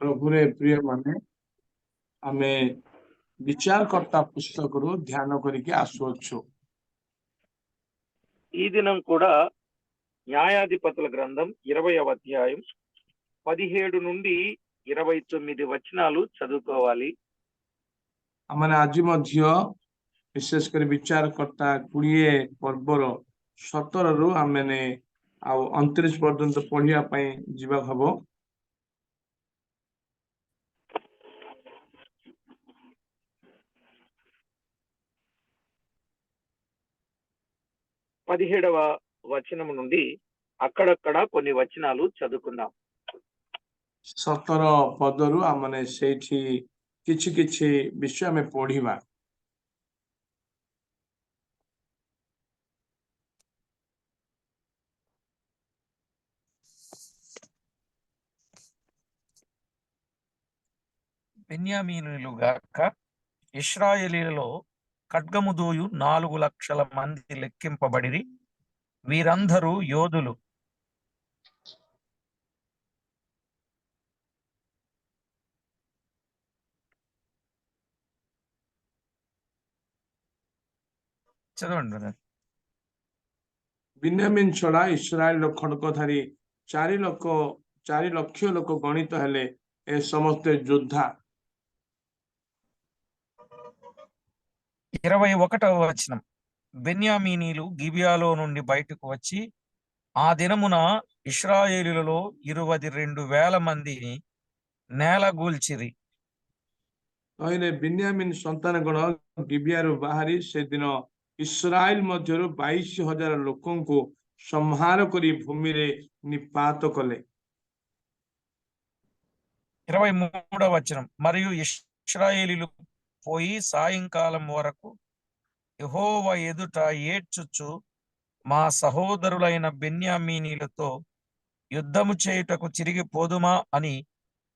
ପ୍ରଭୁରେ ପ୍ରିୟ ମାନେ ଆମେ ବିଚାରକର୍ତ୍ତା ପୁସ୍ତକରୁ ଧ୍ୟାନ କରିକି ଆସୁଅଛୁ ఈ దినం కూడా న్యాయాధిపతుల గ్రంథం ఇరవయవ అధ్యాయం పదిహేడు నుండి ఇరవై తొమ్మిది వచనాలు చదువుకోవాలి ଆମମାନେ ଆଜି ମଧ୍ୟ ବିଶେଷ କରି ବିଚାରକର୍ତ୍ତା କୋଡିଏ ପର୍ବର ସତରରୁ ଆମମାନେ ଆଉ ଅଣତିରିଶ ପର୍ଯ୍ୟନ୍ତ ପଢିବା ପାଇଁ ଯିବାକୁ ହବ పదిహేడవ వచనం నుండి అక్కడక్కడ కొన్ని వచనాలు చదువుకుందాం ସତର ପଦରୁ ଆମମାନେ ସେଇଠି କିଛି କିଛି ବିଷୟ ଆମେ ପଢିବା బెన్యామీనులుగాక ఇస్రాయేలీలలో ఖడ్గము దూయు నాలుగు లక్షల మంది లెక్కింపబడిరి వీరందరూ యోధులు చదవండి brother. ବିନ୍ୟାମିନ ଛଡା ଇସ୍ରାଏଲର ଖଡକଧାରୀ ଚାରି ଲକ୍ଷ ଚାରି ଲକ୍ଷ ଲୋକ ଗଣିତ ହେଲେ ଏ ସମସ୍ତେ ଯୋଦ୍ଧା ఇరవై ఒకటవ వచనం బెన్యామీనీలు గిబియాలో నుండి బయటకు వచ్చి ఆ దినమున ఇస్రాయేలులలో ఇరవై రెండు వేల మందిని నేలగూల్చిరి କହିଲେ ବିନ୍ୟାମିନ ସନ୍ତାନ ଗଣ ଗିବିଆରୁ ବାହାରି ସେଦିନ ଇସ୍ରାଏଲ ମଧ୍ୟରୁ ବାଇଶ ହଜାର ଲୋକଙ୍କୁ ସଂହାର କରି ଭୂମିରେ ନିପାତ କଲେ ఇరవై మూడవ వచనం మరియు ఇస్రాయేలీలు పోయి సాయంకాలం వరకు యెహోవ ఎదుట ఏడ్చుచు మా సహోదరులైన బెన్యామీనీలతో యుద్ధము చేయుటకు తిరిగి పోదుమా అని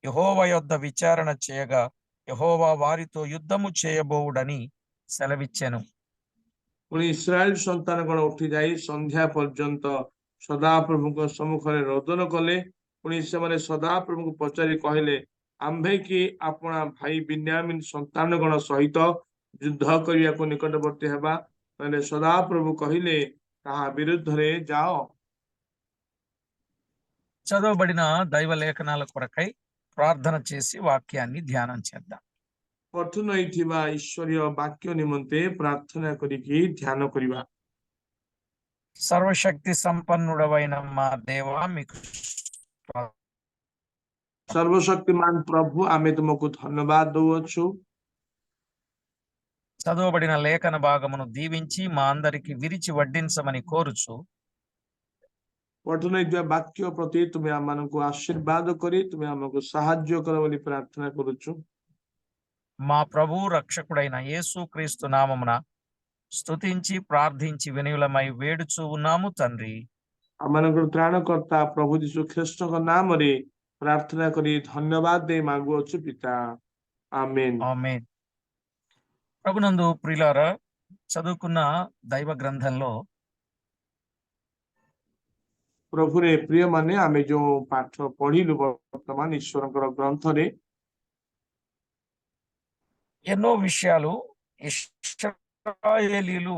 యెహోవ యొద్ద విచారణ చేయగా యెహోవా వారితో యుద్ధము చేయబోవుడని సెలవిచ్చెను ପୁଣି ଇସ୍ରାଏଲ ସନ୍ତାନ ଗଣ ଉଠି ଯାଇ ସନ୍ଧ୍ୟା ପର୍ଯ୍ୟନ୍ତ ସଦାପ୍ରଭୁଙ୍କ ସମ୍ମୁଖରେ ରୋଦନ କଲେ ପୁଣି ସେମାନେ ସଦାପ୍ରଭୁଙ୍କୁ ପଚାରି କହିଲେ ଆମ୍ଭେ କି ଆପଣା ଭାଇ ବିନ୍ୟାମିନ ସନ୍ତାନ ଗଣ ସହିତ ଯୁଦ୍ଧ କରିବାକୁ ନିକଟବର୍ତ୍ତୀ ହେବା କହିଲେ ସଦାପ୍ରଭୁ କହିଲେ ତାହା ବିରୁଦ୍ଧରେ ଯାଅ చదవబడిన దైవ లేఖనాల కొరకై ప్రార్థన చేసి వాక్యాన్ని ధ్యానం చేద్దాం ପଠନ ହେଇଥିବା ଈଶ୍ୱରୀୟ ବାକ୍ୟ ନିମନ୍ତେ ପ୍ରାର୍ଥନା କରିକି ଧ୍ୟାନ କରିବା సర్వశక్తి సంపన్నుడవైన మా దేవా మీకు స్తోత్రం. ସର୍ବଶକ୍ତିମାନ ପ୍ରଭୁ ଆମେ ତୁମକୁ ଧନ୍ୟବାଦ ଦଉଅଛୁ చదవబడిన లేఖన భాగమును దీవించి మా అందరికి విరిచి వడ్డించమని కోరుచు ପଠନ ହେଇଥିବା ବାକ୍ୟ ପ୍ରତି ତୁମେ ଆମମାନଙ୍କୁ ଆଶୀର୍ବାଦ କରି ତୁମେ ଆମକୁ ସାହାଯ୍ୟ କର ବୋଲି ପ୍ରାର୍ଥନା କରୁଛୁ మా ప్రభు రక్షకుడైన యేసు క్రీస్తు నామమున స్తుతించి ప్రార్థించి వినయులమై వేడుచూ ఉన్నాము తండ్రి ଆମମାନଙ୍କର ତ୍ରାଣକର୍ତ୍ତା ପ୍ରଭୁ ଯୀଶୁ ଖ୍ରୀଷ୍ଟଙ୍କ ନାମରେ ପ୍ରାର୍ଥନା କରି ଧନ୍ୟବାଦ ଦେଇ ମାଗୁଅଛୁ ପିତା ଆମେନ୍ ఆమేన్ ప్రభునందు ప్రియులారా చదువుకున్న దైవ గ్రంథంలో ପ୍ରଭୁରେ ପ୍ରିୟମାନେ ଆମେ ଯୋଉ ପାଠ ପଢିଲୁ ବର୍ତ୍ତମାନ ଈଶ୍ୱରଙ୍କର ଗ୍ରନ୍ଥରେ ఎన్నో విషయాలు ఇశ్రాయేలీలు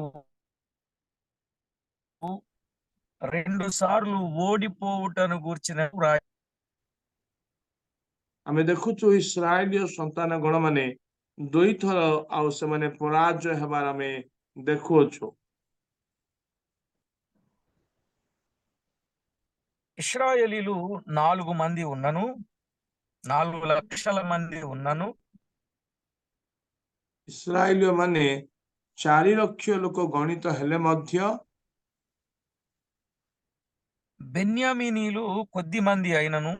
రెండు సార్లు ఓడిపోవుటను గూర్చిన రాయ ଆମେ ଦେଖୁଛୁ ଇସ୍ରାଏଲୀୟ ସନ୍ତାନ ଗଣ ମାନେ ଦୁଇଥର ଆଉ ସେମାନେ ପରାଜୟ ହେବାର ଆମେ ଦେଖୁଅଛୁ ఇస్రాయేలీలు నాలుగు మంది ఉన్నను నాలుగు లక్షల మంది ఉన్నను ଇସ୍ରାଏଲୀୟ ମାନେ ଚାରି ଲକ୍ଷ ଲୋକ ଗଣିତ ହେଲେ ମଧ୍ୟ బెన్యామీనీలు కొద్ది మంది అయినను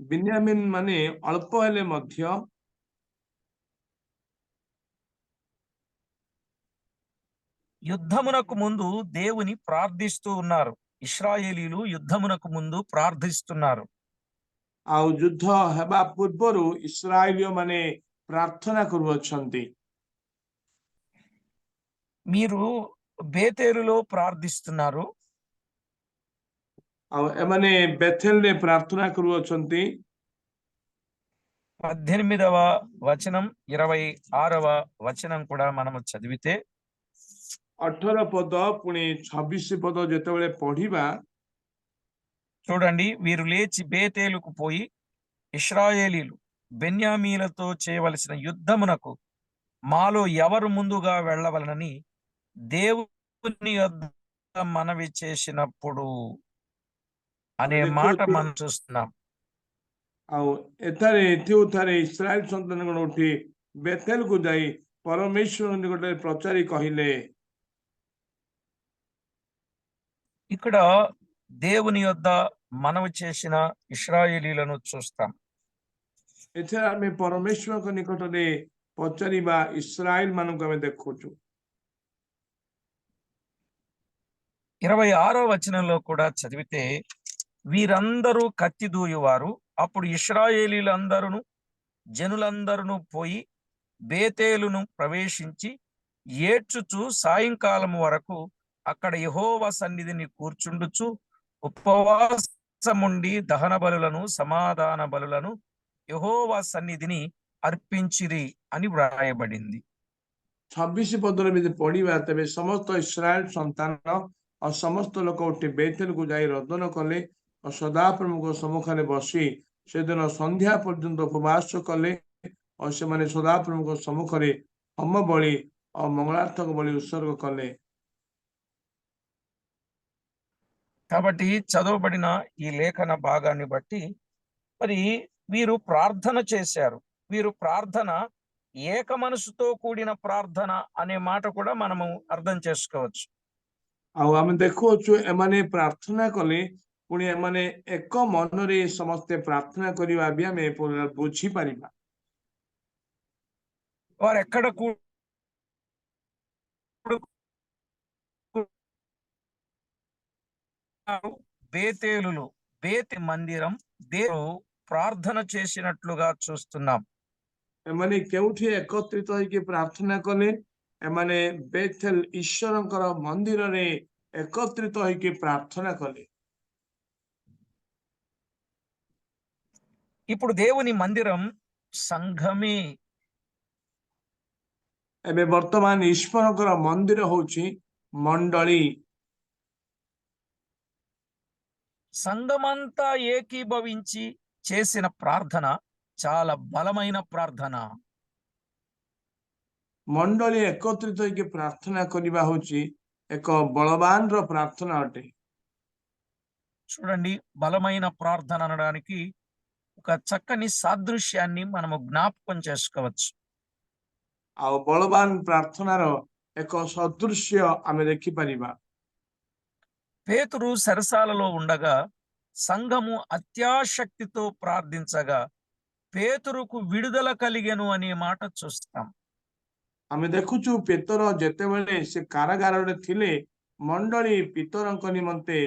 ବିନ୍ୟାମିନ ମାନେ ଅଳ୍ପ ହେଲେ ମଧ୍ୟ యుద్ధమునకు ముందు దేవుని ప్రార్థిస్తూ ఉన్నారు ఇస్రాయేలీలు యుద్ధమునకు ముందు ప్రార్థిస్తున్నారు ଆଉ ଯୁଦ୍ଧ ହେବା ପୂର୍ବରୁ ଇସ୍ରାଏଲୀୟ ମାନେ ପ୍ରାର୍ଥନା କରୁଅଛନ୍ତି మీరు బేతేలులో ప్రార్థిస్తున్నారు ଆଉ ଏମାନେ ବେଥେଲରେ ପ୍ରାର୍ଥନା କରୁଅଛନ୍ତି పద్దెనిమిదవ వచనం ఇరవై ఆరవ వచనం కూడా మనము చదివితే ଅଠର ପଦ ପୁଣି ଛବିଶ ପଦ ଯେତେବେଳେ ପଢିବା చూడండి వీరు లేచి బేతేలుకు పోయి ఇస్రాయేలీలు బెన్యామీలతో చేయవలసిన యుద్ధమునకు మాలో ఎవరు ముందుగా వెళ్ళవలనని దేవుని యొద్ద మనవి చేసినప్పుడు అనే మాట మనం చూస్తున్నాం ଆଉ ଏଠାରେ ଏଥିଉଠାରେ ଇସ୍ରାଏଲ ସନ୍ତାନ ଗଣ ଉଠି ବେତେଲକୁ ଯାଇ ପରମେଶ୍ୱର ନିକଟରେ ପଚାରି କହିଲେ ఇక్కడ దేవుని యొద్ద మనవి చేసిన ఇస్రాయేలీలను చూస్తాం ଏଥିରେ ଆମେ ପରମେଶ୍ୱରଙ୍କ ନିକଟରେ ପଚାରିବା ଇସ୍ରାଏଲ ମାନଙ୍କୁ ଆମେ ଦେଖୁଛୁ ఇరవై ఆరో వచనంలో కూడా చదివితే వీరందరూ కత్తి దూయువారు అప్పుడు ఇస్రాయేలీలందరూ జనులందరూ పోయి బేతేలును ప్రవేశించి ఏడ్చుచు సాయంకాలం వరకు అక్కడ యెహోవా సన్నిధిని కూర్చుండుచు ఉపవాసముండి దహన బలులను సమాధాన బలులను యెహోవా సన్నిధిని అర్పించిరి అని వ్రాయబడింది ଛବିଶ ପଦରେ ଯଦି ପଢିବା ତେବେ ସମସ୍ତ ଇସ୍ରାଏଲ ସନ୍ତାନ ଆଉ ସମସ୍ତ ଲୋକ ଉଠି ବେତେଲକୁ ଯାଇ ରୋଦନ କଲେ ଓ ସଦାପ୍ରଭୁଙ୍କ ସମ୍ମୁଖରେ ବସି ସେଦିନ ସନ୍ଧ୍ୟା ପର୍ଯ୍ୟନ୍ତ ଉପବାସ କଲେ ଓ ସେମାନେ ସଦାପ୍ରଭୁଙ୍କ ସମ୍ମୁଖରେ ହୋମ ବଳି ଓ ମଙ୍ଗଳାର୍ଥକ ବଳି ଉତ୍ସର୍ଗ କଲେ కాబట్టి చదవబడిన ఈ లేఖన భాగాన్ని బట్టి మరి వీరు ప్రార్థన చేశారు వీరు ప్రార్థన ఏక మనసుతో కూడిన ప్రార్థన అనే మాట కూడా మనము అర్థం చేసుకోవచ్చు ଆଉ ଆମେ ଦେଖୁଅଛୁ ଏମାନେ ପ୍ରାର୍ଥନା କଲେ ପୁଣି ଏମାନେ ଏକ ମନରେ ସମସ୍ତେ ପ୍ରାର୍ଥନା କରିବା ବି ଆମେ ପୁରା ବୁଝିପାରିବା వారు ఎక్కడ కూ- బేతేలులు బేతి మందిరం దేవుడు ప్రార్థన చేసినట్లుగా చూస్తున్నాం ଏମାନେ କେଉଁଠି ଏକତ୍ରିତ ହେଇକି ପ୍ରାର୍ଥନା କଲେ ଏମାନେ ବେଥେଲ ଈଶ୍ୱରଙ୍କର ମନ୍ଦିରରେ ଏକତ୍ରିତ ହେଇକି ପ୍ରାର୍ଥନା କଲେ ఇప్పుడు దేవుని మందిరం సంఘమే ଏବେ ବର୍ତ୍ତମାନ ଈଶ୍ୱରଙ୍କର ମନ୍ଦିର ହଉଛି ମଣ୍ଡଳୀ సంఘమంతా ఏకీభవించి చేసిన ప్రార్థన చాలా బలమైన ప్రార్థన ମଣ୍ଡଳୀ ଏକତ୍ରିତ ହେଇକି ପ୍ରାର୍ଥନା କରିବା ହଉଛି ଏକ ବଳବାନର ପ୍ରାର୍ଥନା ଅଟେ చూడండి బలమైన ప్రార్థన అనడానికి ఒక చక్కని సాదృశ్యాన్ని మనము జ్ఞాపకం చేసుకోవచ్చు ଆଉ ବଳବାନ ପ୍ରାର୍ଥନାର ଏକ ସଦୃଶ୍ୟ ଆମେ ଦେଖିପାରିବା పేతురు సరసాలలో ఉండగా సంఘము అత్యాశక్తితో ప్రార్థించగా పేతురుకు విడుదల కలిగెను అనే మాట చూస్తాం ଆମେ ଦେଖୁଛୁ ପିତର ଯେତେବେଳେ ସେ କାରାଗାରରେ ଥିଲେ ମଣ୍ଡଳୀ ପିତରଙ୍କ ନିମନ୍ତେ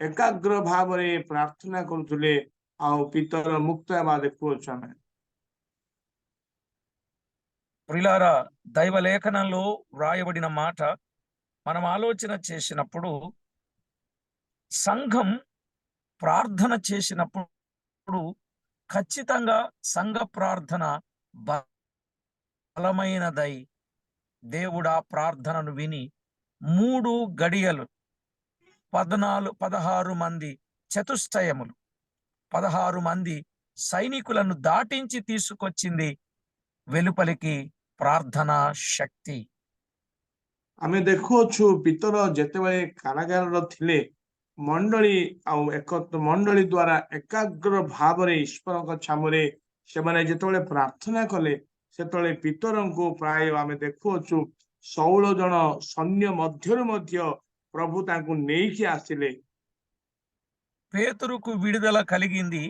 ଏକାଗ୍ର ଭାବରେ ପ୍ରାର୍ଥନା କରୁଥିଲେ ಆ ಉಪಿತರ ಮುಕ್ತಾಯ ಮಾಡಲಿಕ್ಕೆ ಆమె ప్రిలారా దైవ లేఖనంలో వ్రాయబడిన మాట మనం ఆలోచన చేసినప్పుడు సంఘం ప్రార్థన చేసినప్పుడు ఖచ్చితంగా సంఘ ప్రార్థన బలమైనదై దేవుడు ఆ ప్రార్థనను విని మూడు గడియలు పద్నాలుగు పదహారు మంది చతుష్టయములు. పదహారు మంది సైనికులను దాటించి తీసుకొచ్చింది వెలుపలికి ప్రార్థనా శక్తి ଆମେ ଦେଖୁଅଛୁ ପିତର ଯେତେବେଳେ କାରାଗାରର ଥିଲେ ମଣ୍ଡଳୀ ଆଉ ଏକ ମଣ୍ଡଳୀ ଦ୍ଵାରା ଏକାଗ୍ର ଭାବରେ ଈଶ୍ୱରଙ୍କ ଛାମୁରେ ସେମାନେ ଯେତେବେଳେ ପ୍ରାର୍ଥନା କଲେ ସେତେବେଳେ ପିତରଙ୍କୁ ପ୍ରାୟ ଆମେ ଦେଖୁଅଛୁ ଷୋହଳ ଜଣ ସୈନ୍ୟ ମଧ୍ୟରୁ ମଧ୍ୟ ପ୍ରଭୁ ତାଙ୍କୁ ନେଇକି ଆସିଲେ పేతురుకు విడుదల కలిగింది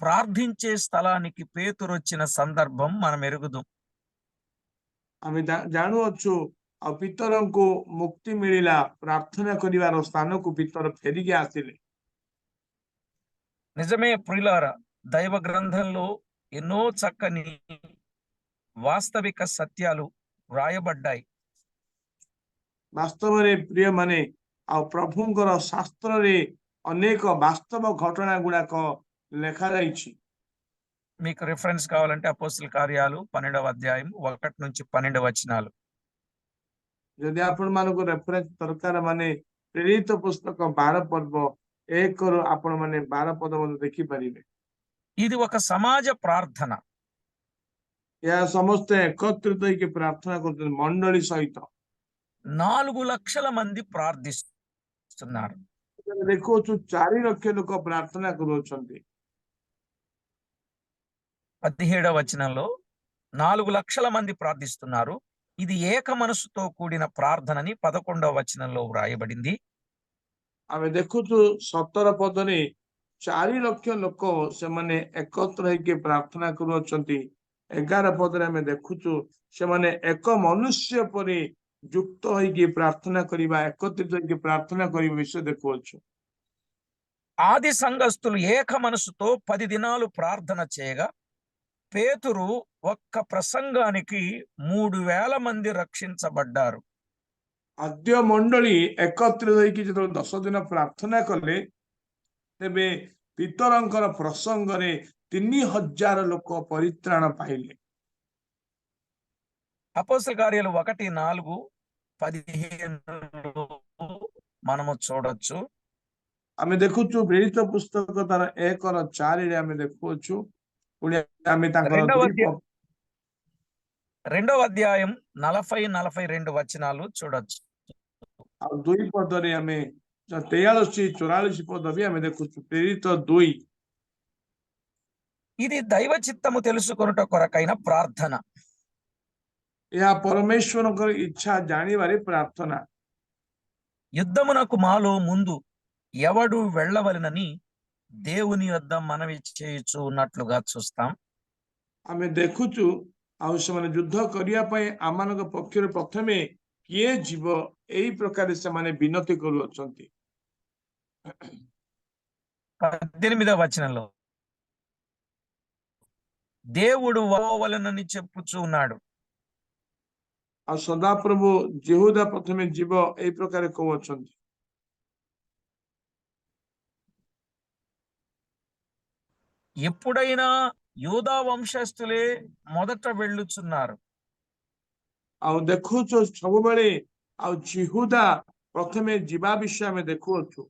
ప్రార్థించే స్థలానికి పేతురు వచ్చిన సందర్భం మనం ఎరుగుదాం ଆମେ ଜା- ଜାଣୁଅଛୁ ଆଉ ପିତରଙ୍କୁ ମୁକ୍ତି ମିଳିଲା ପ୍ରାର୍ଥନା କରିବାର ସ୍ଥାନକୁ ପିତର ଫେରିକି ଆସିଲେ నిజమే ప్రియులారా దైవ గ్రంథంలో ఎన్నో చక్కని వాస్తవిక సత్యాలు వ్రాయబడ్డాయి ବାସ୍ତବରେ ପ୍ରିୟମାନେ ଆଉ ପ୍ରଭୁଙ୍କର ଶାସ୍ତ୍ରରେ ଅନେକ ବାସ୍ତବ ଘଟଣା ଗୁଡାକ ଲେଖାଯାଇଛି మీకు రిఫరెన్స్ కావాలంటే అపోస్తుల కార్యాలు పన్నెండవ అధ్యాయం ఒకటి నుంచి పన్నెండు వచనాలు ଯଦି ଆପଣ ମାନଙ୍କୁ ରେଫରେନ୍ସ ଦରକାର ମାନେ ପ୍ରେରିତ ପୁସ୍ତକ ବାର ପର୍ବ ଏକରୁ ଆପଣ ମାନେ ବାର ପଦ ମଧ୍ୟ ଦେଖିପାରିବେ ఇది ఒక సమాజ ప్రార్థన ଏହା ସମସ୍ତେ ଏକତ୍ରିତ ହେଇକି ପ୍ରାର୍ଥନା କରୁଛନ୍ତି ମଣ୍ଡଳୀ ସହିତ నాలుగు లక్షల మంది ప్రార్థిస్తున్నారు ଆମେ ଦେଖୁଅଛୁ ଚାରି ଲକ୍ଷ ଲୋକ ପ୍ରାର୍ଥନା କରୁଅଛନ୍ତି పదిహేడవ వచనంలో నాలుగు లక్షల మంది ప్రార్థిస్తున్నారు ఇది ఏక మనసుతో కూడిన ప్రార్థనని పదకొండవ వచనంలో వ్రాయబడింది ଆମେ ଦେଖୁଛୁ ସତର ପଦରେ ଚାରି ଲକ୍ଷ ଲୋକ ସେମାନେ ଏକତ୍ର ହେଇକି ପ୍ରାର୍ଥନା କରୁଅଛନ୍ତି ଏଗାର ପଦରେ ଆମେ ଦେଖୁଛୁ ସେମାନେ ଏକ ମନୁଷ୍ୟ ପରି ଯୁକ୍ତ ହେଇକି ପ୍ରାର୍ଥନା କରିବା ଏକତ୍ରିତ ହେଇକି ପ୍ରାର୍ଥନା କରିବା ବିଷୟ ଦେଖୁଅଛୁ ఆది సంఘస్థులు ఏక మనసుతో పది దినాలు ప్రార్థన చేయగా పేతురు ఒక్క ప్రసంగానికి మూడు వేల మంది రక్షించబడ్డారు ଆଦ୍ୟ ମଣ୍ଡଳୀ ଏକତ୍ରିତ ହେଇକି ଯେତେବେଳେ ଦଶ ଦିନ ପ୍ରାର୍ଥନା କଲେ ତେବେ ପିତରଙ୍କର ପ୍ରସଙ୍ଗରେ ତିନି ହଜାର ଲୋକ ପରିତ୍ରାଣ ପାଇଲେ అపోస్తల కార్యాలు ఒకటి నాలుగు పదిహేను మనము చూడొచ్చు ଆମେ ଦେଖୁଛୁ ପ୍ରେରିତ ପୁସ୍ତକ ତାର ଏକର ଚାରିରେ ଆମେ ଦେଖୁଅଛୁ ପୁଣି ଆମେ ତାଙ୍କର రెండవ ଦୁଇ ଅଧ୍ୟାୟ- ପ- రెండవ అధ్యాయం నలభై నలభై రెండు వచనాలు చూడొచ్చు ଆଉ ଦୁଇ ପଦରେ ଆମେ ଯ- ତେୟାଳିଶ ଚଉରାଳିଶ ପଦ ବି ଆମେ ଦେଖୁଛୁ ପ୍ରେରିତ ଦୁଇ ఇది దైవ చిత్తము తెలుసుకొనుట కొరకైన ప్రార్థన ଏହା ପରମେଶ୍ୱରଙ୍କର ଇଚ୍ଛା ଜାଣିବାରେ ପ୍ରାର୍ଥନା యుద్ధమునకు మాలో ముందు ఎవడు వెళ్ళవలనని దేవుని యొద్ద మనవి చేయుచు ఉన్నట్లుగా చూస్తాం ଆମେ ଦେଖୁଛୁ ଆଉ ସେମାନେ ଯୁଦ୍ଧ କରିବା ପାଇଁ ଆମମାନଙ୍କ ପକ୍ଷରୁ ପ୍ରଥମେ କିଏ ଯିବ ଏଇ ପ୍ରକାରେ ସେମାନେ ବିନତି କରୁଅଛନ୍ତି పద్దెనిమిదవ వచనంలో దేవుడు వలనని చెప్పుచూ ఉన్నాడు ଆଉ ସଦାପ୍ରଭୁ ଜେହୁଦା ପ୍ରଥମେ ଯିବ ଏଇ ପ୍ରକାରେ କହୁଅଛନ୍ତି ఎప్పుడైనా యూదా వంశస్థులే మొదట వెళ్ళుచున్నారు ଆଉ ଦେଖୁଛୁ ସବୁବେଳେ ଆଉ ଜିହୁଦା ପ୍ରଥମେ ଯିବା ବିଷୟ ଆମେ ଦେଖୁଅଛୁ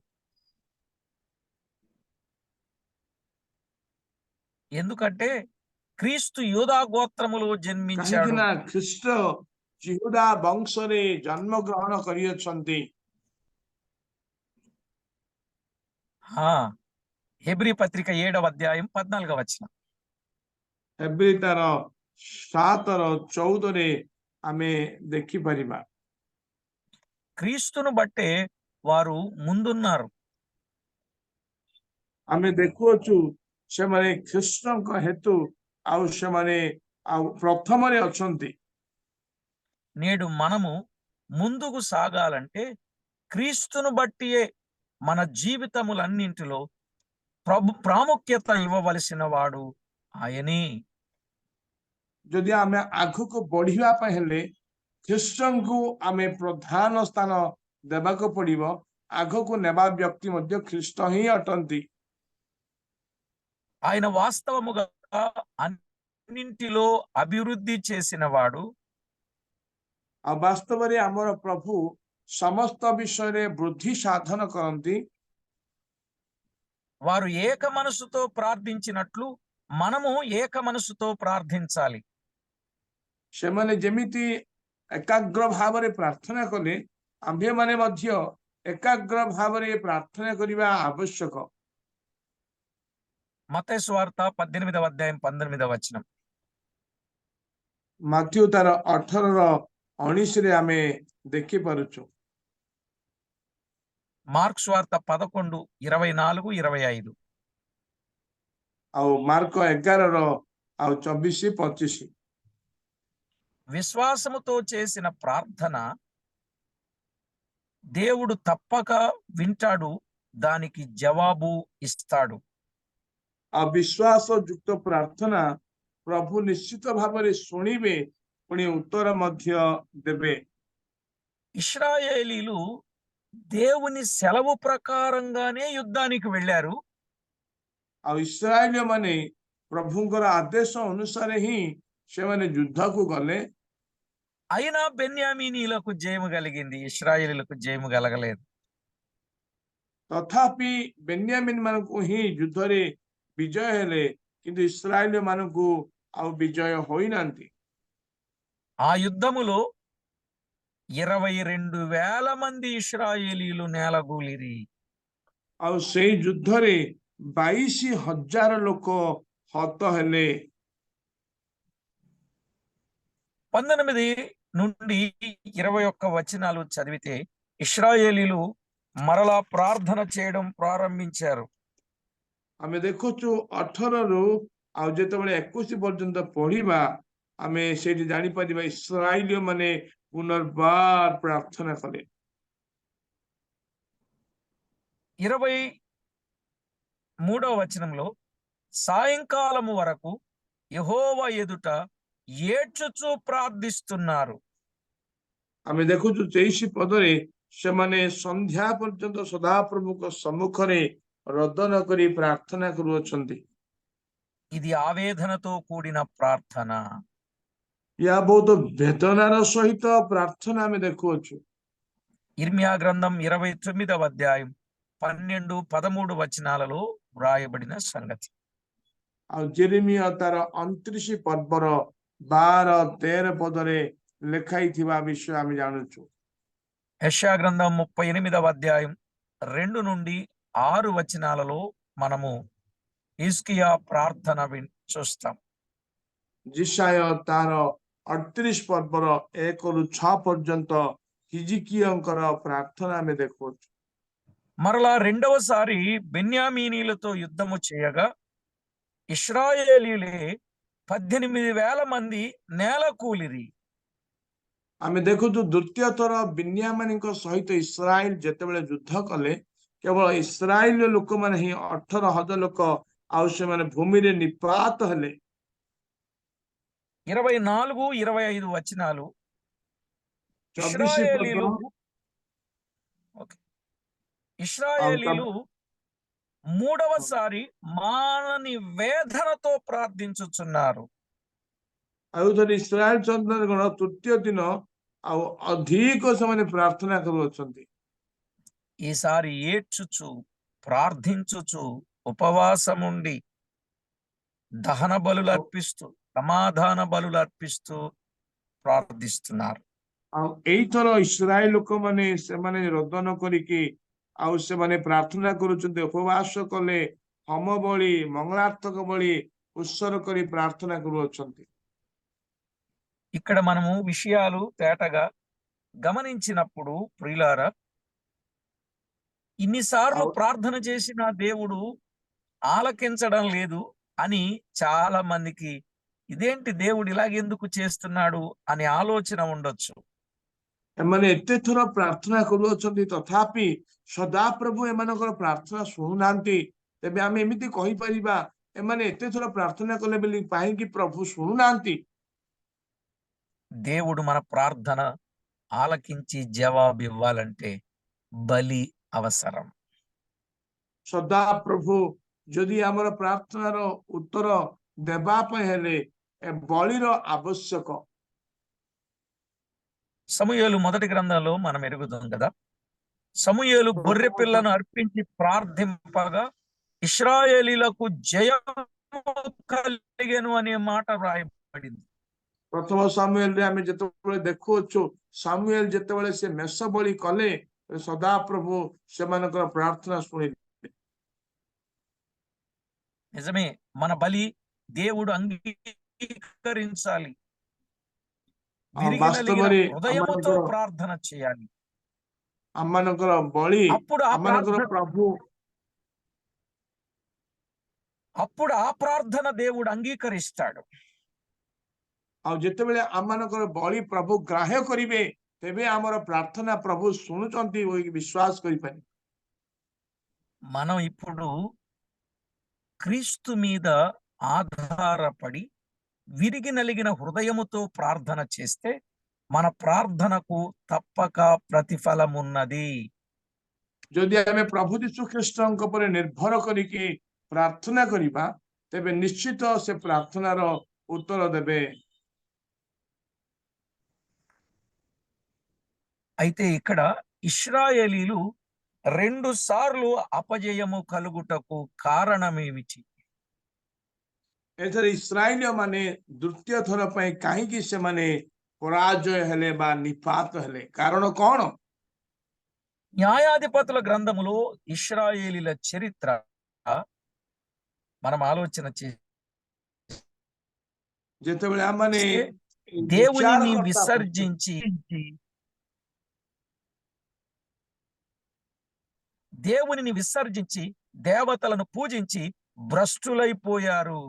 ఎందుకంటే క్రీస్తు యూదా గోత్రములో କାହିଁକି జన్మించాడు ନା ଖ୍ରୀଷ୍ଟ ଜିହୁଦା ବଂଶରେ ଜନ୍ମ ଗ୍ରହଣ କରିଅଛନ୍ତି ఆ, హెబ్రీ పత్రిక ఏడవ అధ్యాయం పద్నాలుగవ వచనం ଏବେ ତାର ସାତର ଚଉଦରେ ଆମେ ଦେଖିପାରିବା క్రీస్తును బట్టే వారు ముందున్నారు ଆମେ ଦେଖୁଅଛୁ ସେମାନେ ଖ୍ରୀଷ୍ଟଙ୍କ ହେତୁ ଆଉ ସେମାନେ ଆଉ ପ୍ରଥମରେ ଅଛନ୍ତି నేడు మనము ముందుకు సాగాలంటే క్రీస్తును బట్టియే మన జీవితములన్నింటిలో ప్రభు ప్రాముఖ్యత ఇవ్వవలసిన వాడు ఆయనే ଯଦି ଆମେ ଆଗକୁ ବଢିବା ପାଇଁ ହେଲେ ଖ୍ରୀଷ୍ଟଙ୍କୁ ଆମେ ପ୍ରଧାନ ସ୍ଥାନ ଦେବାକୁ ପଡିବ ଆଗକୁ ନେବା ବ୍ୟକ୍ତି ମଧ୍ୟ ଖ୍ରୀଷ୍ଟ ହିଁ ଅଟନ୍ତି ఆయన వాస్తవముగా అన్నింటిలో అభివృద్ధి చేసిన వాడు ଆଉ ବାସ୍ତବରେ ଆମର ପ୍ରଭୁ ସମସ୍ତ ବିଷୟରେ ବୃଦ୍ଧି ସାଧନ କରନ୍ତି వారు ఏక మనసుతో ప్రార్థించినట్లు మనము ఏక మనసుతో ప్రార్థించాలి ସେମାନେ ଯେମିତି ଏକାଗ୍ର ଭାବରେ ପ୍ରାର୍ଥନା କଲେ ଆମ୍ଭେମାନେ ମଧ୍ୟ ଏକାଗ୍ର ଭାବରେ ପ୍ରାର୍ଥନା କରିବା ଆବଶ୍ୟକ మత స్వార్త పద్దెనిమిదవ అధ్యాయం పంతొమ్మిదవ వచనం ମାଥ୍ୟୁ ତାର ଅଠରର ଉଣେଇଶରେ ଆମେ ଦେଖିପାରୁଛୁ మార్క్ స్వార్త పదకొండు ఇరవై నాలుగు ఇరవై ఐదు ଆଉ ମାର୍କ ଏଗାରର ଆଉ ଚବିଶ ପଚିଶ విశ్వాసముతో చేసిన ప్రార్థన దేవుడు తప్పక వింటాడు దానికి జవాబు ఇస్తాడు ଆଉ ବିଶ୍ୱାସ ଯୁକ୍ତ ପ୍ରାର୍ଥନା ପ୍ରଭୁ ନିଶ୍ଚିତ ଭାବରେ ଶୁଣିବେ ପୁଣି ଉତ୍ତର ମଧ୍ୟ ଦେବେ ఇస్రాయేలీలు దేవుని సెలవు ప్రకారంగానే యుద్ధానికి వెళ్ళారు ଆଉ ଇସ୍ରାଏଲ ମାନେ ପ୍ରଭୁଙ୍କର ଆଦେଶ ଅନୁସାରେ ହିଁ ସେମାନେ ଯୁଦ୍ଧକୁ ଗଲେ అయినా బెన్యామీనీలకు జయము కలిగింది ఇస్రాయేలీలకు జయము కలగలేదు ତଥାପି ବେନ୍ୟାମିନ ମାନଙ୍କୁ ହିଁ ଯୁଦ୍ଧରେ ବିଜୟ ହେଲେ କିନ୍ତୁ ଇସ୍ରାଏଲ ମାନଙ୍କୁ ଆଉ ବିଜୟ ହୋଇନାହାନ୍ତି ఆ యుద్ధములో ఇరవై రెండు వేల మంది ఇస్రాయేలీలు నేలగూలిరి ଆଉ ସେଇ ଯୁଦ୍ଧରେ ବାଇଶ ହଜାର ଲୋକ ହତ ହେଲେ పంతొమ్మిది నుండి ఇరవై ఒక్క వచనాలు చదివితే ఇస్రాయేలీలు మరలా ప్రార్థన చేయడం ప్రారంభించారు ଆମେ ଦେଖୁଛୁ ଅଠରରୁ ଆଉ ଯେତେବେଳେ ଏକୋଇଶ ପର୍ଯ୍ୟନ୍ତ ପଢିବା ଆମେ ସେଇଠି ଜାଣିପାରିବା ଇସ୍ରାଏଲୀୟ ମାନେ ପୁନର୍ବାର ପ୍ରାର୍ଥନା କଲେ ఇరవై మూడవ వచనంలో సాయంకాలము వరకు యెహోవా ఎదుట ఏడ్చుచూ ప్రార్థిస్తున్నారు ଆମେ ଦେଖୁଛୁ ତେଇଶ ପଦରେ ସେମାନେ ସନ୍ଧ୍ୟା ପର୍ଯ୍ୟନ୍ତ ସଦାପ୍ରଭୁଙ୍କ ସମ୍ମୁଖରେ ରୋଦନ କରି ପ୍ରାର୍ଥନା କରୁଅଛନ୍ତି ఇది ఆవేదనతో కూడిన ప్రార్థన ଏହା ବହୁତ ବେଦନାର ସହିତ ପ୍ରାର୍ଥନା ଆମେ ଦେଖୁଅଛୁ ఇర్మియా గ్రంథం ఇరవై తొమ్మిదవ అధ్యాయం పన్నెండు పదమూడు వచనాలలో వ్రాయబడిన సంగతి ଆଉ ଜେରେମିୟ ତାର ଅଣତିରିଶ ପର୍ବର ବାର ତେର ପଦରେ ଲେଖା ହେଇଥିବା ବିଷୟ ଆମେ ଜାଣୁଛୁ యెషయా గ్రంథం ముప్పై ఎనిమిదవ అధ్యాయం రెండు నుండి ఆరు వచనాలలో మనము హిజ్కియా ప్రార్థన విన్ చూస్తాం ଜିସାୟ ତାର ଅଠତିରିଶ ପର୍ବର ଏକରୁ ଛଅ ପର୍ଯ୍ୟନ୍ତ ହିଜିକିୟଙ୍କର ପ୍ରାର୍ଥନା ଆମେ ଦେଖୁଅଛୁ మరలా రెండవసారి బెన్యామీనీలతో యుద్ధము చేయగా ఇస్రాయేలీలే పద్దెనిమిది వేల మంది నేల కూలిరి ଆମେ ଦେଖୁଛୁ ଦ୍ୱିତୀୟ ଥର ବିନ୍ୟାମାନଙ୍କ ସହିତ ଇସ୍ରାଏଲ ଯେତେବେଳେ ଯୁଦ୍ଧ କଲେ କେବଳ ଇସ୍ରାଏଲ ଲୋକମାନେ ହିଁ ଅଠର ହଜାର ଲୋକ ଆଉ ସେମାନେ ଭୂମିରେ ନିପାତ ହେଲେ ఇరవై నాలుగు ఇరవై ఐదు వచనాలు ଚବିଶ ఇస్రాయేలీలు ପଦ ఓకే. ఇస్రాయేలీలు మూడవసారి మానని వేదనతో ప్రార్థించుచున్నారు ଆଉ ଥରେ ଇସ୍ରାଏଲ ସନ୍ତାନ ଗଣ ତୃତୀୟ ଦିନ ଆଉ ଅଧିକ ସେମାନେ ପ୍ରାର୍ଥନା କରୁଅଛନ୍ତି ఈసారి ఏడ్చుచు ప్రార్థించుచు ఉపవాసముండి దహన బలులు అర్పిస్తూ సమాధాన బలులు అర్పిస్తూ ప్రార్థిస్తున్నారు ଆଉ ଏଇଥର ଇସ୍ରାଏଲ ଲୋକମାନେ ସେମାନେ ରୋଦନ କରିକି ଆଉ ସେମାନେ ପ୍ରାର୍ଥନା କରୁଛନ୍ତି ଉପବାସ କଲେ ହୋମ ବଳି ମଙ୍ଗଳାର୍ଥକ ବଳି ଉତ୍ସର କରି ପ୍ରାର୍ଥନା କରୁଅଛନ୍ତି ఇక్కడ మనము విషయాలు తేటగా గమనించినప్పుడు ప్రియులారా ఇన్నిసార్లు అవు- ప్రార్థన చేసిన దేవుడు ఆలకించడం లేదు అని చాలా మందికి ఇదేంటి దేవుడు ఇలాగెందుకు చేస్తున్నాడు అనే ఆలోచన ఉండొచ్చు ଏମାନେ ଏତେ ଥର ପ୍ରାର୍ଥନା କରୁଅଛନ୍ତି ତଥାପି ସଦାପ୍ରଭୁ ଏମାନଙ୍କର ପ୍ରାର୍ଥନା ଶୁଣୁନାହାନ୍ତି ତେବେ ଆମେ ଏମିତି କହିପାରିବା ଏମାନେ ଏତେ ଥର ପ୍ରାର୍ଥନା କଲେ ବୋଲି କାହିଁକି ପ୍ରଭୁ ଶୁଣୁନାହାନ୍ତି దేవుడు మన ప్రార్థన ఆలకించి జవాబు ఇవ్వాలంటే బలి అవసరం ସଦାପ୍ରଭୁ ଯଦି ଆମର ପ୍ରାର୍ଥନାର ଉତ୍ତର ଦେବା ପାଇଁ ହେଲେ ଏ ବଳିର ଆବଶ୍ୟକ సమూయేలు మొదటి గ్రంథంలో మనం ఎరుగుతాం కదా సమూయేలు గొర్రె పిల్లను అర్పించి ప్రార్థింపగా ఇస్రాయేలీలకు జయము కలిగెను అనే మాట వ్రాయబడింది ପ୍ରଥମ ସାମୁଏଲରେ ଆମେ ଯେତେବେଳେ ଦେଖୁଅଛୁ ସାମୁଏଲ ଯେତେବେଳେ ସେ ମେଷ ବଳି କଲେ ସଦାପ୍ରଭୁ ସେମାନଙ୍କର ପ୍ରାର୍ଥନା ଶୁଣିଲେ నిజమే మన బలి దేవుడు అంగీకరించాలి ఆ విరిగి వాస్తవమే నలిగిన హృదయముతో అమ్మనకు- ప్రార్థన చేయాలి ଆମମାନଙ୍କର ବଳି అప్పుడు ఆ ଆମମାନଙ୍କର ప్రార్థన ପ୍ରଭୁ అప్పుడు ఆ ప్రార్థన దేవుడు అంగీకరిస్తాడు ଆଉ ଯେତେବେଳେ ଆମମାନଙ୍କର ବଳି ପ୍ରଭୁ ଗ୍ରାହ୍ୟ କରିବେ ତେବେ ଆମର ପ୍ରାର୍ଥନା ପ୍ରଭୁ ଶୁଣୁଛନ୍ତି ବୋଲି ବିଶ୍ୱାସ କରିପାରିବେ మనం ఇప్పుడు క్రీస్తు మీద ఆధారపడి విరిగి నలిగిన హృదయముతో ప్రార్థన చేస్తే మన ప్రార్థనకు తప్పక ప్రతిఫలమున్నది. যদি আমি প্রভু যীশু খ্রিস্টଙ୍କ উপরে নির্ভর করিকি প্রার্থনা করিবা তেবে নিশ্চিত সে প্রার্থনার উত্তর দেবে అయితే ఇక్కడ ఇస్రాయేలీలు రెండు సార్లు అపజయము కలుగుటకు కారణమేమిటి? ଏଥିରେ ଇସ୍ରାଏଲୀୟ ମାନେ ଦ୍ୱିତୀୟ ଥର ପାଇଁ କାହିଁକି ସେମାନେ ପରାଜୟ ହେଲେ ବା ନିପାତ ହେଲେ କାରଣ କଣ న్యాయాధిపతుల గ్రంథములో ఇస్రాయేలీల చరిత్ర మనం ఆలోచన చేస్తే ଯେତେବେଳେ ଆମମାନେ దేవునిని ବିଚାରକର୍ତ୍ତା విసర్జించి దేవునిని విసర్జించి దేవతలను పూజించి భ్రష్టులైపోయారు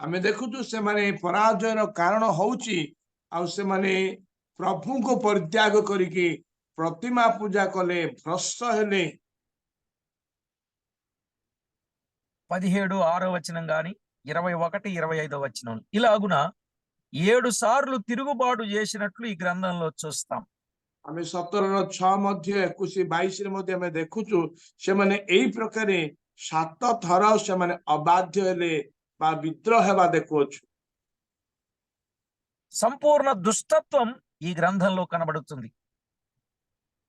ଆମେ ଦେଖୁଛୁ ସେମାନେ ପରାଜୟର କାରଣ ହଉଛି ଆଉ ସେମାନେ ପ୍ରଭୁଙ୍କୁ ପରିତ୍ୟାଗ କରିକି ପ୍ରତିମା ପୂଜା କଲେ ଭ୍ରଷ୍ଟ ହେଲେ పదిహేడు ఆరో వచనం గాని ఇరవై ఒకటి ఇరవై ఐదో వచనం ఇలాగున ఏడు సార్లు తిరుగుబాటు చేసినట్లు ఈ గ్రంథంలో చూస్తాం ଆମେ ସତରର ଛଅ ମଧ୍ୟ ଏକୋଇଶ ବାଇଶରେ ମଧ୍ୟ ଆମେ ଦେଖୁଛୁ ସେମାନେ ଏଇ ପ୍ରକାରେ ସାତ ଥର ସେମାନେ ଅବାଧ୍ୟ ହେଲେ ବା ବିଦ୍ରୋହ ହେବା ଦେଖୁଅଛୁ సంపూర్ణ దుష్టత్వం ఈ గ్రంథంలో కనబడుతుంది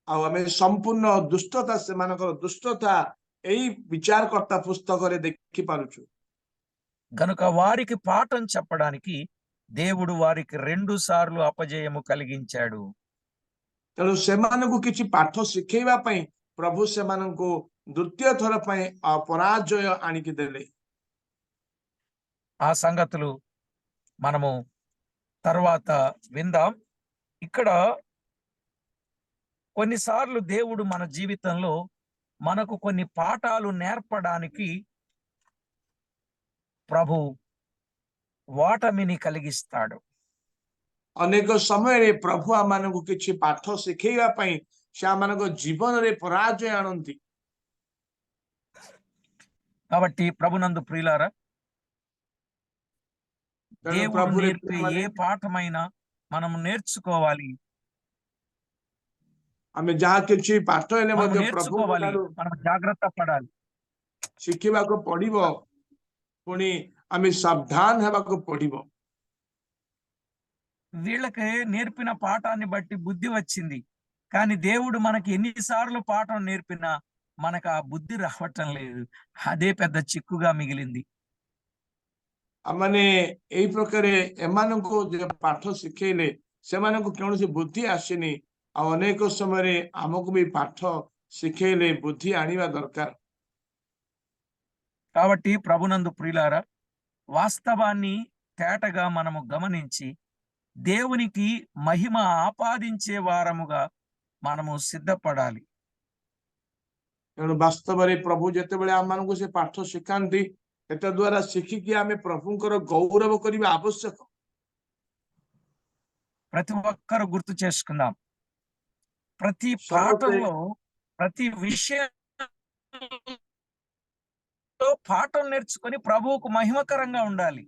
ଆଉ ଆମେ ସମ୍ପୂର୍ଣ୍ଣ ଦୁଷ୍ଟତା ସେମାନଙ୍କର ଦୁଷ୍ଟତା ଏଇ ବିଚାରକର୍ତ୍ତା ପୁସ୍ତକରେ ଦେଖିପାରୁଛୁ గనుక వారికి పాఠం చెప్పడానికి దేవుడు వారికి రెండు సార్లు అపజయము కలిగించాడు ତେଣୁ ସେମାନଙ୍କୁ କିଛି ପାଠ ଶିଖେଇବା ପାଇଁ ପ୍ରଭୁ ସେମାନଙ୍କୁ ଦ୍ୱିତୀୟ ଥର ପାଇଁ ଅପରାଜୟ ଆଣିକି ଦେଲେ ఆ సంగతులు మనము తర్వాత విందాం ఇక్కడ కొన్నిసార్లు దేవుడు మన జీవితంలో మనకు కొన్ని పాఠాలు నేర్పడానికి ప్రభు ఓటమిని కలిగిస్తాడు ଅନେକ ସମୟରେ ପ୍ରଭୁ ଆମମାନଙ୍କୁ କିଛି ପାଠ ଶିଖେଇବା ପାଇଁ ସେ ଆମମାନଙ୍କ ଜୀବନରେ ପରାଜୟ ଆଣନ୍ତି కాబట్టి ప్రభునందు ప్రియులారా ତେଣୁ దేవుడు ପ୍ରଭୁରେ నేర్పే ఏ ପିଲାମାନେ, పాఠమైనా మనం నేర్చుకోవాలి ଆମେ ଯାହା କିଛି ପାଠ ହେଲେ మనం ମଧ୍ୟ ପ୍ରଭୁଙ୍କ నేర్చుకోవాలి ଠାରୁ మనం జాగ్రత్త పడాలి ଶିଖିବାକୁ ପଡିବ ପୁଣି ଆମେ ସାବଧାନ ହେବାକୁ ପଡିବ వీళ్ళకి నేర్పిన పాఠాన్ని బట్టి బుద్ధి వచ్చింది కానీ దేవుడు మనకి ఎన్నిసార్లు పాఠం నేర్పినా మనకు ఆ బుద్ధి రావటం లేదు అదే పెద్ద చిక్కుగా మిగిలింది ଆମମାନେ ଏଇ ପ୍ରକାରେ ଏମାନଙ୍କୁ ଯେ ପାଠ ଶିଖେଇଲେ ସେମାନଙ୍କୁ କୌଣସି ବୁଦ୍ଧି ଆସିନି ଆଉ ଅନେକ ସମୟରେ ଆମକୁ ବି ପାଠ ଶିଖେଇଲେ ବୁଦ୍ଧି ଆଣିବା ଦରକାର కాబట్టి ప్రభునందు ప్రియులారా వాస్తవాన్ని తేటగా మనము గమనించి దేవునికి మహిమ ఆపాదించే వారముగా మనము సిద్ధపడాలి ତେଣୁ ବାସ୍ତବରେ ପ୍ରଭୁ ଯେତେବେଳେ ଆମମାନଙ୍କୁ ସେ ପାଠ ଶିଖାନ୍ତି ସେଟା ଦ୍ଵାରା ଶିଖିକି ଆମେ ପ୍ରଭୁଙ୍କର ଗୌରବ କରିବା ଆବଶ୍ୟକ ప్రతి ఒక్కరు గుర్తు చేసుకుందాం ప్రతి సమస్య- పాఠంలో ప్రతి విషయం పాఠం నేర్చుకొని ప్రభువుకు మహిమకరంగా ఉండాలి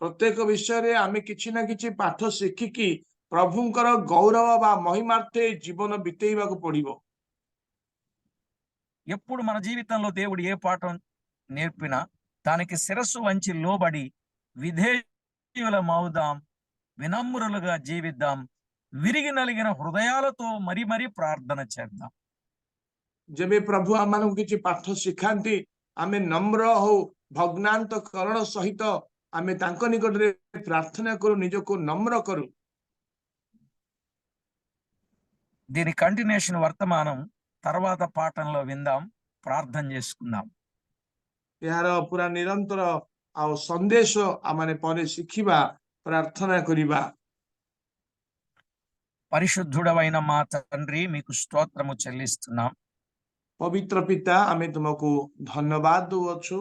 ପ୍ରତ୍ୟେକ ବିଷୟରେ ଆମେ କିଛି ନା କିଛି ପାଠ ଶିଖିକି ପ୍ରଭୁଙ୍କର ଗୌରବ ବା ମହିମାର୍ଥେ ଜୀବନ ବିତେଇବାକୁ ପଡିବ ఎప్పుడు మన జీవితంలో దేవుడు ఏ పాఠం నేర్పినా దానికి శిరస్సు వంచి లోబడి విధేయుల మౌదాం వినమ్రులుగా జీవిద్దాం విరిగి నలిగిన హృదయాలతో మరి మరి ప్రార్థన చేద్దాం ଯେବେ ପ୍ରଭୁ ଆମମାନଙ୍କୁ କିଛି ପାଠ ଶିଖାନ୍ତି ଆମେ ନମ୍ର ହଉ ଭଗ୍ନାନ୍ତ କରଣ ସହିତ ଆମେ ତାଙ୍କ ନିକଟରେ ପ୍ରାର୍ଥନା କରୁ ନିଜକୁ ନମ୍ର କରୁ దీని కంటిన్యూషన్ వర్తమానం తర్వాత పాఠంలో విందాం ప్రార్థన చేసుకుందాం ଏହାର ପୁରା ନିରନ୍ତର ଆଉ ସନ୍ଦେଶ ଆମେ ପରେ ଶିଖିବା ପ୍ରାର୍ଥନା କରିବା పరిశుద్ధుడవైన మా తండ్రి మీకు స్తోత్రము చెల్లిస్తున్నాం ପବିତ୍ର ପିତା ଆମେ ତୁମକୁ ଧନ୍ୟବାଦ ଦଉଅଛୁ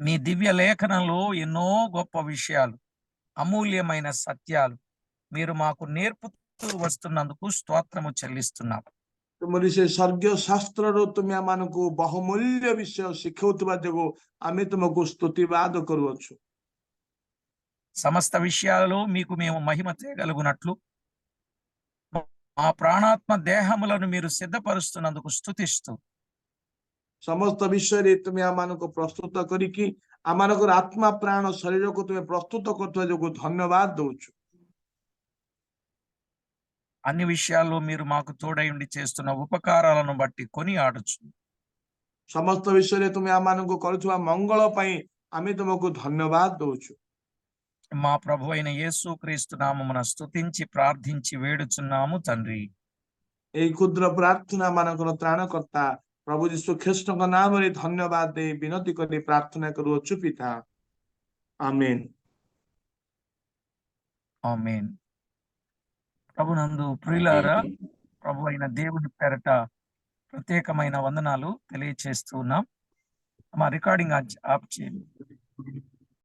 మీ దివ్య లేఖనంలో ఎన్నో గొప్ప విషయాలు అమూల్యమైన సత్యాలు మీరు మాకు నేర్పుతూ వస్తున్నందుకు స్తోత్రము చెల్లిస్తున్నాం ତୁମରି ସେ ସ୍ୱର୍ଗୀୟ ଶାସ୍ତ୍ରରୁ ତୁମେ ଆମମାନଙ୍କୁ ବହୁମୂଲ୍ୟ ବିଷୟ ଶିଖାଉଥିବା ଯୋଗୁଁ ଆମେ ତୁମକୁ ସ୍ତୁତିବାଦ କରୁଅଛୁ సమస్త విషయాలలో మీకు మేము మహిమ తేగలుగునట్లు మా ప్రాణాత్మ దేహములను మీరు సిద్ధపరుస్తున్నందుకు స్తుతిస్తూ ସମସ୍ତ ବିଷୟରେ ତୁମେ ଆମମାନଙ୍କୁ ପ୍ରସ୍ତୁତ କରିକି ଆମମାନଙ୍କର ଆତ୍ମା ପ୍ରାଣ ଶରୀରକୁ ତୁମେ ପ୍ରସ୍ତୁତ କରୁଥିବା ଯୋଗୁଁ ଧନ୍ୟବାଦ ଦଉଛୁ అన్ని విషయాల్లో మీరు మాకు తోడై ఉండి చేస్తున్న ఉపకారాలను బట్టి కొని ఆడుచు ସମସ୍ତ ବିଷୟରେ ତୁମେ ଆମମାନଙ୍କୁ କରୁଥିବା ମଙ୍ଗଳ ପାଇଁ ଆମେ ତୁମକୁ ଧନ୍ୟବାଦ ଦଉଛୁ మా ప్రభు అయిన యేసు క్రీస్తు నామమున స్తుతించి ప్రార్థించి వేడుచున్నాము తండ్రి ଏହି କ୍ଷୁଦ୍ର ପ୍ରାର୍ଥନା ମାନଙ୍କର ତ୍ରାଣକର୍ତ୍ତା ପ୍ରଭୁ ଯୀଶୁ ଖ୍ରୀଷ୍ଟଙ୍କ ନାମରେ ଧନ୍ୟବାଦ ଦେଇ ବିନତି କରି ପ୍ରାର୍ଥନା କରୁଅଛୁ ପିତା ଆମେନ୍ ఆమేన్ ప్రభునందు ప్రియులారా ప్రభు అయిన దేవుని పేరట ప్రత్యేకమైన వందనాలు తెలియచేస్తూ ఉన్నాం. మా రికార్డింగ్ ఆప్ చేయండి